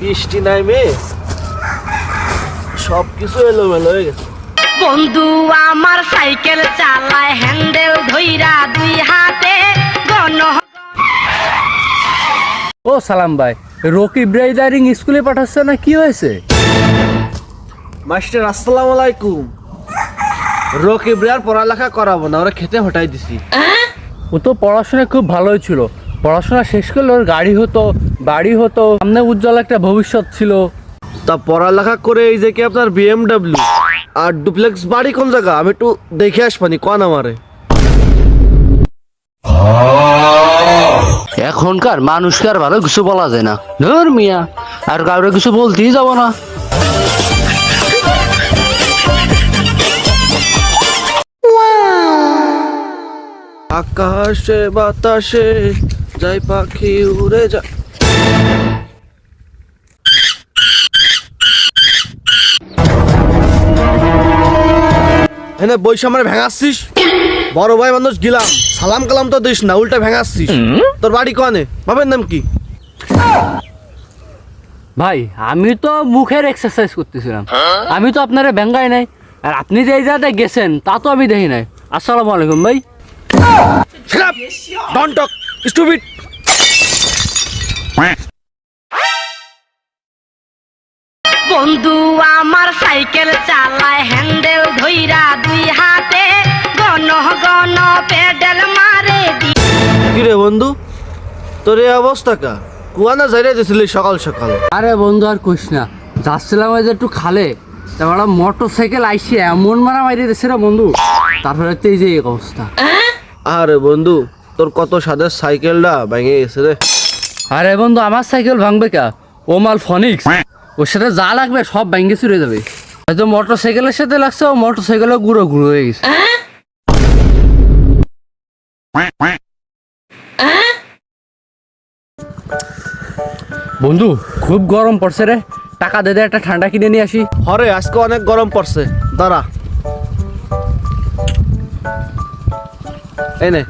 বৃষ্টি নাই মে সব কিছু এলোমেলো হয়ে গেছে। বন্ধু আমার সাইকেল চালায় হ্যান্ডেল ধইরা দুই হাতে গণ ও সালাম ভাই রকি ব্রাইডারিং স্কুলে পাঠাচ্ছে না? কি হয়েছে? মাস্টার আসসালামু আলাইকুম। রকি ব্রার পড়ালেখা করাবো না ওরা খেতে হটাই দিছি। ও তো পড়াশোনা খুব ভালোই ছিল। পড়াশোনা শেষ করলে ওর গাড়ি হতো বাড়ি হতো সামনে উজ্জ্বল একটা ভবিষ্যৎ ছিল। তা পড়ালেখা করে এই যে কি আপনার বিএমডাব্লিউ আর ডুপ্লেক্স বাড়ি কোন জায়গা? আমি একটু দেখে আসবানি কন আমারে? এখনকার মানুষকে আর ভালো কিছু বলা যায় না। ধর মিয়া আর কাউরে কিছু বলতেই যাব না। আকাশে বাতাসে যাই পাখি উড়ে যা এনে বৈশা মানে ভেঙাচ্ছিস? বড় ভাই মানুষ গিলাম সালাম কালাম তো দিস না উল্টা ভেঙাচ্ছিস। তোর বাড়ি কনে বাবার নাম কি? ভাই আমি তো মুখের এক্সারসাইজ করতেছিলাম। আমি তো আপনারা ব্যাঙ্গাই নাই। আর আপনি যে এই জায়গাটা গেছেন তা তো আমি দেখি নাই। আসসালামু আলাইকুম ভাই। ডন টক স্টুপিড বন্ধু আমার সাইকেল চালায় হ্যান্ডেল ধইরা দুই হাতে গণ গণ পেডেল মারে দি কি রে বন্ধু তোর এই অবস্থা কা? কুয়ানা যাইরে দিছিলি সকাল সকাল। আরে বন্ধু আর কইস না যাচ্ছিলাম যে একটু খালে তারপর মোটর সাইকেল আইসি এমন মারা মারি দিচ্ছে রে বন্ধু তারপরে তো এই যে এই অবস্থা। আরে বন্ধু তোর কত সাদের সাইকেলটা ভেঙে গেছে রে। আরে বন্ধু আমার সাইকেল ভাঙবে কা? ও মাল ফনিক্স। ওর সাথে যা লাগবে সব ভাঙ্গে চুরে যাবে। হয়তো মোটর সাইকেলের সাথে লাগছে, ও মোটর সাইকেলও গুঁড়ো গুঁড়ো হয়ে গেছে। বন্ধু, খুব গরম পড়ছে রে। টাকা দে দে, একটা ঠান্ডা কিনে নিয়ে আসি। হরে, আজকে অনেক গরম পড়ছে। দাঁড়া। এই নে।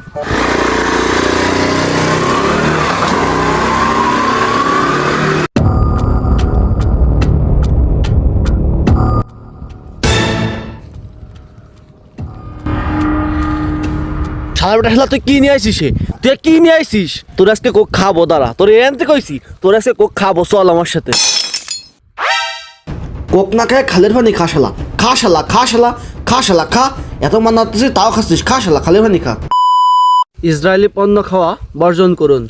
সারা বেটা হেলা তুই কি নিয়ে আইসিস তুই কি নিয়ে আইসিস তোর আজকে কোক খাব দাঁড়া। তোর এনতে কইছি তোর আজকে কোক খাব চল আমার সাথে। কোক না খায় খালের পানি খা শালা। খা শালা খা শালা খা শালা খা। এত মানাতেছিস তাও খাচ্ছিস। খা শালা খালের পানি খা। ইসরায়েলি পণ্য খাওয়া বর্জন করুন।